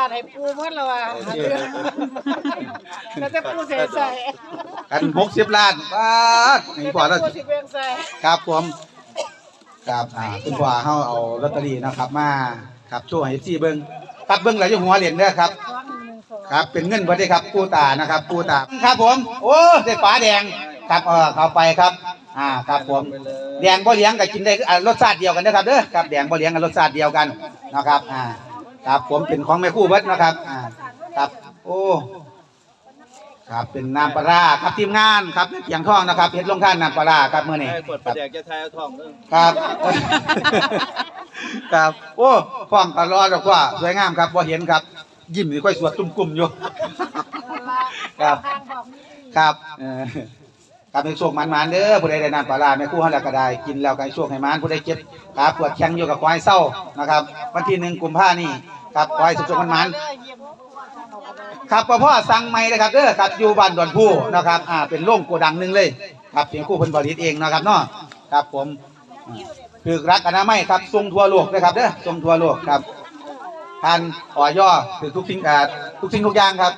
าทให้ปูหมดแล้วอะแล้วจะปูใส่ใส่กันหกสิบล้านบาทนี่พอแล้ว ปูสิเบียงใส่ครับผมครับอ่าคุณพ่อเฮาเอาลอตเตอรี่นะครับ มาครับช่วยให้ที่เบิ่งตัดเบิ่งแล้วอยู่หัวเหรียญเด้อครับ สองหนึ่งหนึ่งสองครับ เป็นเงินบ่ได้ครับปูตานะครับปูตาครับผม โอ้ได้ฝาแดงครับเออเข้าไปครับ อ่าครับผมแดงบ่เลี้ยงก็กินได้อ่ารสชาติเดียวกันนะครับเด้อครับแดงบ่เลี้ยงกับรสชาติเดียวกันนะครับ อ่า ครับผมเป็นของแม่ครู่เบิดนะครับอ่าครับ โอ้ ครับเป็นน้ำปลาร้าครับทีมงานครับเพียงทองนะครับเฮ็ดลงท่านน้ำปลาร้าครับมื้อนี้ให้กดประแดกจะทายเอาทองเด้อครับ ครับ โอ้ฟ้องกันรอดอกว่า สวยงามครับบ่เห็นครับ ยิ้มนี่ค่อยสวดตุ้มกุ่มอยู่ ครับทางบอกนี่ครับเออ ครับในโชคมันๆเด้อผู้ใดได้น้ำปลาร้าแม่คู่เฮาแล้วก็ได้กินแล้วก็ให้โชคให้มันผู้ใดเจ็บขาปวดแข้งอยู่กับควายเศร้านะครับวันที่หนึ่งกุมภาพันธ์นี่ครับควายสุขๆมันๆครับพ่อสั่งใหม่นะครับเด้อครับอยู่บ้านดอนผู้นะครับอ่าเป็นโรงโกดังหนึ่งเลยครับเพียงคู่เพิ่นผลิตเองนะครับเนาะครับผมคือรักอนามัยครับทรงทั่วโลกนะครับเด้อทรงทั่วโลกครับทานอ่อย่อคือทุกสิ่งอ่าทุกสิ่งทุกอย่างครับ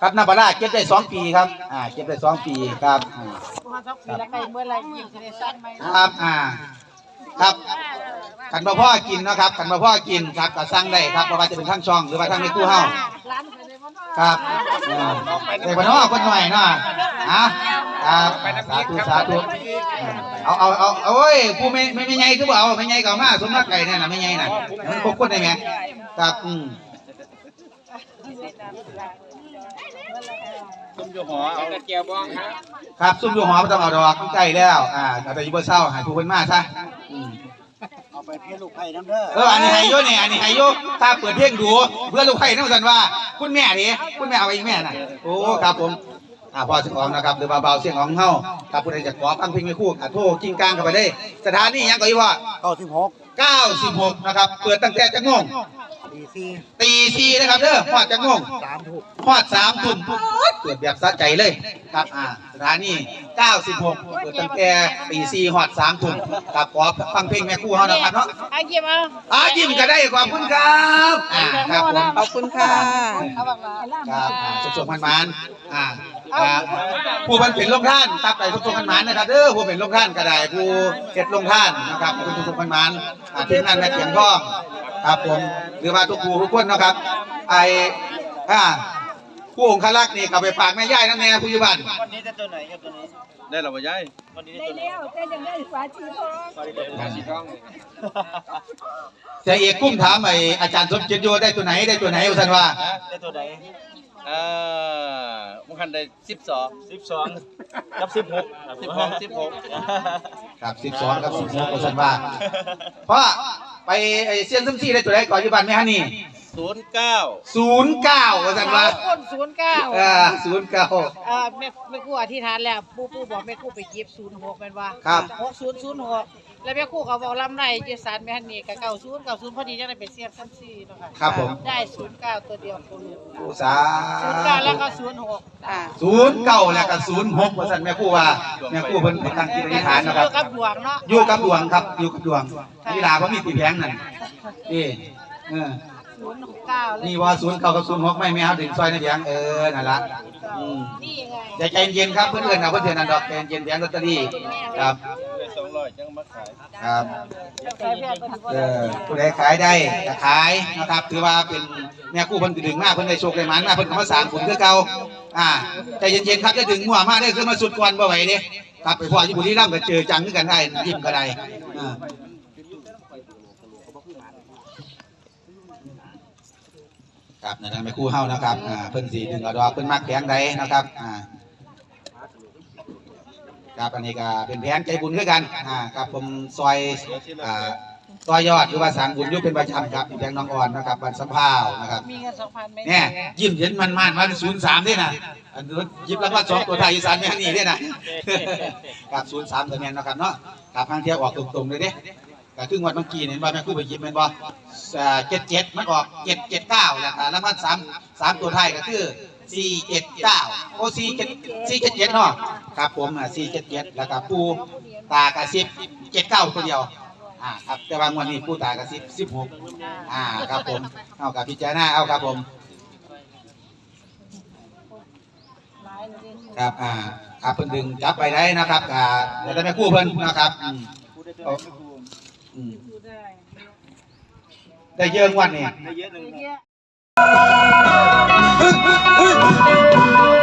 ครับน้ำปลาร้าเก็บได้สองปีครับ อ่า เก็บได้สองปีครับอ่ามาสักปีละไก่เมื่อไรยิงจะได้สั้นไหมครับ อ่า ครับขันมาพ่อกินเนาะครับขันมาพ่อกินครับก็สั่งได้ครับเพราะว่าจะเป็นทั้งช่องหรือว่าทั้งในตู้เฮาร้านไปเลยมันครับอ่าเด็กบ้านนอกคนหน่อยเนาะอะครับสาธุสาธุเอาเอาเอาเอาเอ้ยผู้ไม่ไม่ไม่ใหญ่คือบ่เอาไม่ใหญ่ก็เอามาสมรักไก่เนี่ยน่ะไม่ใหญ่น่ะมันพกคนได้ไหมครับอืม ต้มอยู่หอเอาตะเกียบบ้องครับครับซุ่มอยู่หอบ่ต้องเอาดอกมันใกล้แล้วอ่าเอาแต่อยู่บ่เศร้าให้ผู้เพิ่นมาซะอืมเอาไปให้ลูกไผ่น้ำเด้อเอออันนี้ไฮโยเนี่ยอันนี้ไฮโยถ้าเปิดเพลงดูเพื่อนลูกไผ่นั่นสันว่า คุณแม่ดิคุณแม่เอาไปอีกแม่น่ะโอ้ครับผมอ่าพอเสียงของนะครับหรือว่าเบาเสียงของเฮาครับผู้ใดจะขอฟังเพลงไม่คู่อะโทรกิ้งกลางเข้าไปได้ สถานีหยังก็อีว่าเก้าสิบหก 96 นะครับ เปิดตั้งแต่จักโมงดีซีตีสี่นะครับเด้อฮอดจักโมงสามถูกฮอดสามทุ่มปุ๊บเปิดแบบสะใจเลยครับอ่าสถานี96 เปิดตั้งแต่ตีสี่ฮอดสามทุ่มครับขอฟังเพลงแม่คู่เฮานะครับเนาะไอ้เก็บเอาอ่ายิ้มก็ได้ขอบคุณครับอ่าครับผมขอบคุณค่ะเอาบักลาครับอ่าสุขๆมันมันๆอ่า อ่าผู้มันเป็นลงท่านครับไปสุขๆมันมันๆนะครับเด้อผู้เป็นลงท่านก็ได้ผู้เก็ดลงท่านนะครับเป็นสุขๆมันมันๆอ่าทีมงานแม่เขียงทองครับผมหรือว่าทุกผู้ทุกคนนะครับ ไออ่าผู้องคลักษ์นี่ก็ไปฝากแม่ย่ายนั่นแน่ผู้อยู่บ้านวันนี้จะตัวไหนกับตัวนี้ได้หรอบ่ยายวันนี้จะตัวไหนสีทองเสียเอกกุ้มถามไออาจารย์สมจิตโยได้ตัวไหนได้ตัวไหนอุสันว่าได้ตัวไหน อ่ามึงคันได้สิบสองสิบสองกับสิบหกสิบหกสิบหกครับสิบสองกับสิบหกอุสันว่าเพราะไปไอเซียนซึมซี่ได้ตัวไหนก่อนอยู่บ้านไหมฮะนี่ ศูนย์เก้าศูนย์เก้าอุสันว่าคนศูนย์เก้าอ่าศูนย์เก้าเอ่อแม่แม่ครู่อธิษฐานแล้วปู่ปู่บอกแม่ครู่ไปหยิบศูนย์หกแม่นว่าครับ หกศูนย์ศูนย์หกแล้วแม่ครู่เขาบอกลำไรเจสานแม่ฮันนี่กับเก้าศูนย์เก้าศูนย์พอดีจังได้เป็นเสียบซ้ำซี่เนาะค่ะครับผมได้ศูนย์เก้าตัวเดียวคนรู้ผู้สาศูนย์เก้าแล้วก็ศูนย์หกอ่าศูนย์เก้าแล้วก็ศูนย์หกว่าสันแม่ครู่ว่าแม่ครู่เพิ่นตั้งจิตอธิษฐานนะคอรับยู่กับดวงเนาะอยู่กับดวงครับ อยู่กับดวงนี่ลาเพราะมีตีแพงนั่นนี่เออ ศูนย์หกเก้าแล้วนี่ว่าศูนย์เก้ากับศูนย์หกไม่แม่เอาถึงซอยในเพียงเออนั่นละอืมนี่ไงใจใจเย็นครับเพื่อนๆนะเพื่อนๆนั่นดอกใจเย็นแผงลอตเตอรี่ครับได้สองร้อยจังมาขายครับใครเพื่อนเป็นเออผู้ใดขายได้ก็ขายนะครับถือว่าเป็นแม่กู้เพิ่นก็ดึงมากเพิ่นได้โชคได้หมานมากเพิ่นก็มาสร้างผลคือเก่าอ่าใจเย็นๆครับจะดึงมั่วมากได้อคือมาสุดก่อนบ่ไหวเด้ครับไปพ่ออยู่บุรีรัมย์ก็เจอจังคือกันได้ยิ้มก็ได้อ่า ครับนั่นนะแม่กู้เฮานะครับอ่าเพิ่นสิดึงเอาดอกเพิ่นมักแผงใดนะครับอ่าครับอันนี้ก็เป็นแผนใจบุญคือกันอ่าครับผมซอยอ่าต่อยอดหรือว่าสร้างบุญอยุเป็นประจำครับแบงน้องอ่อนนะครับวันสัมภาวนะครับมีเงินสองพันไหมเนี่ยยิ้มเห็นมันมันวันศูนย์สามด้วยนะอันนู้นยิบรางวัลสองตัวไทยอีสานแม่นี่ด้วยนะครับศูนย์สามตัวแมนนะครับเนาะครับทางเที่ยวออกตรงๆเลยเด้ ก็ครึ่งวันเมื่อกี้เห็นว่าแม่คู่ไปยิบแม่นบ่เจ็ดเจ็ดมันออกเจ็ดเจ็ดเก้าแล้วก็รางวัลสามสามตัวไทยก็คือสี่เจ็ดเก้าโอ้สี่เจ็ดสี่เจ็ดเจ็ดเนาะครับผมอะสี่เจ็ดเจ็ดแล้วก็ปูตากระซิบเจ็ดเก้าตัวเดียวอ่าครับแต่ว่างวันนี้ผู้ตายก็สิบสิบหกอ่าครับผมเอากับพิจารณาเอาครับผมครับอ่าครับเพิ่นดึงจับไปได้นะครับอ่าเดี๋ยวจะไปคู่เพิ่นนะครับอืม อืมได้เยอะงวันนี้ได้เยอะหนึ่งครับอ่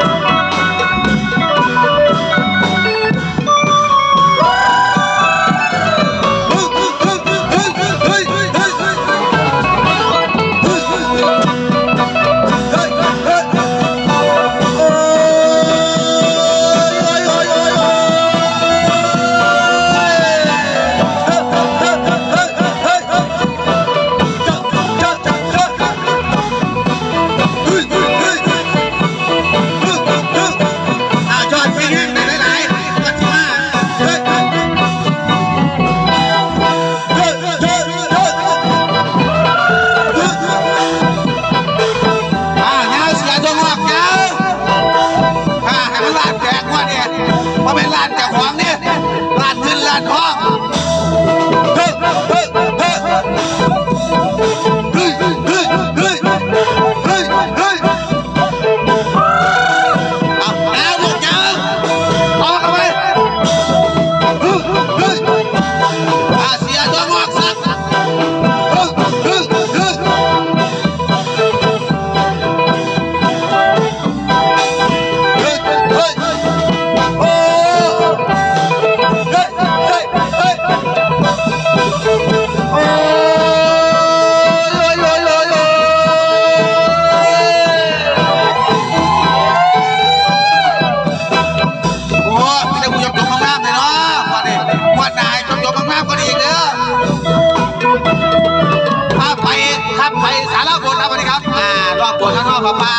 งามเลยเนาะวันนี้วันนายยกยกงามๆก็ดีเด้อถ้าไปถ้าไปสารบนครับวันนี้ครับอ่ารอบบนข้างนอกป้า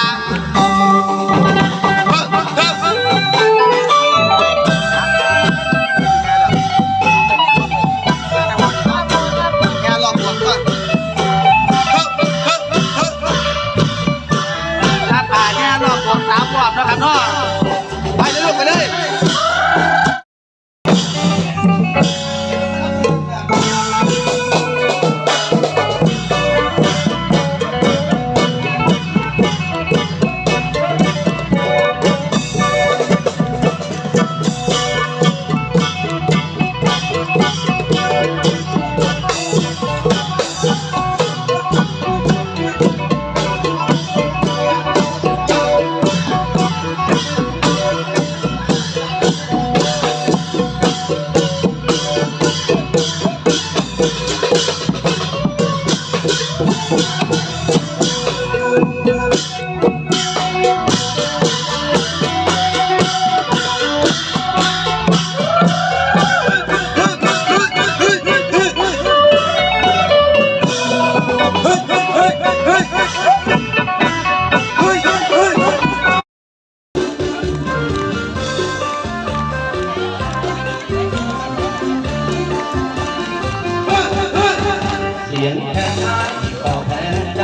ยงแค่ไม้ก็แพ้ใจ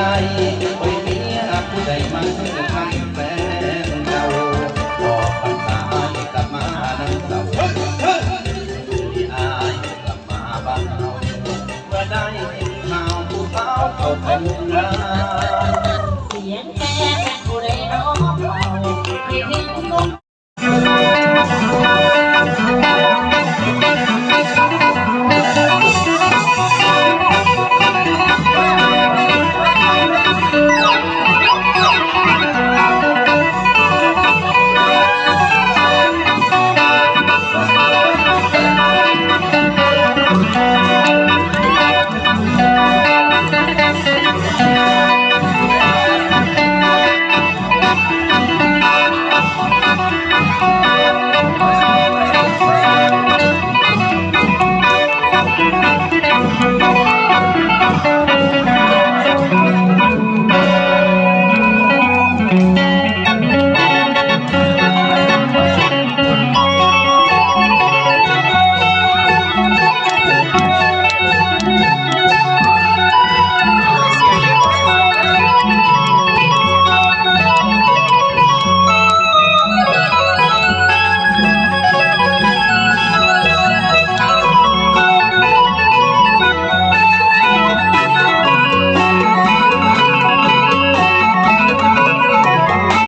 โอ้ยเมียผู้ใดมันทำแฟนเก่าออกพรรษาให้กลับมานั่งเศร้าที่อายกลับมาบ้านเราเมื่อได้ยินข่าวผู้สาวเขาเป็นร้านเสียงแค่ผู้ใดร้องเบาที่ทิ้ง